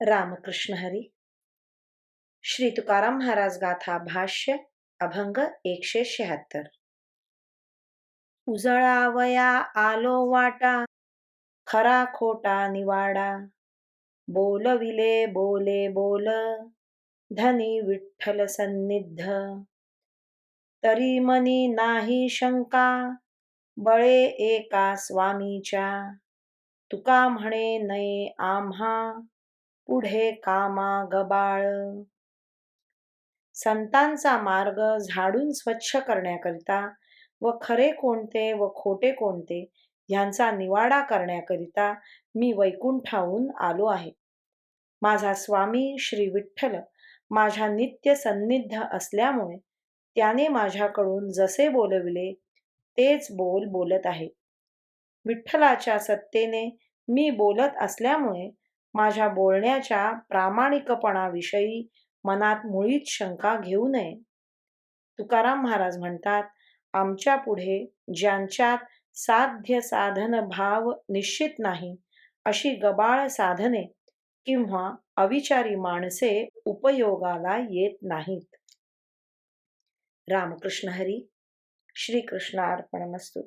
रामकृष्ण हरी। श्री तुकाराम महाराज गाथा भाष्य अभंग एकशे शहात्तर। उजळावया आलो वाटा खरा खोटा निवाडा। बोलविले बोले बोल धनी विठ्ठल सन्निध तरी मनी नाही शंका बळे एका स्वामीच्या। तुका म्हणे नये आम्हा। पुढे कामा गबाळ. संतांचा मार्ग झाडून स्वच्छ करण्याकरिता व खरे कोणते व खोटे कोणते ह्यांचा निवाडा करण्याकरिता मी वैकुंठाहून आलो आहे. माझा स्वामी श्री विठ्ठल माझ्या नित्य सन्निध असल्यामुळे त्याने माझ्याकडून जसे बोलविले तेच बोल बोलत आहे. विठ्ठलाच्या सत्तेने मी बोलत असल्यामुळे माझ्या बोलण्याच्या प्रामाणिकपणाविषयी मनात मुळीच शंका घेऊ नये. तुकाराम महाराज म्हणतात आमच्या पुढे ज्यांच्यात साध्य साधन भाव निश्चित नाही अशी गबाळ साधने किंवा अविचारी माणसे उपयोगाला येत नाहीत. रामकृष्ण हरी श्रीकृष्णार्पणमस्तू.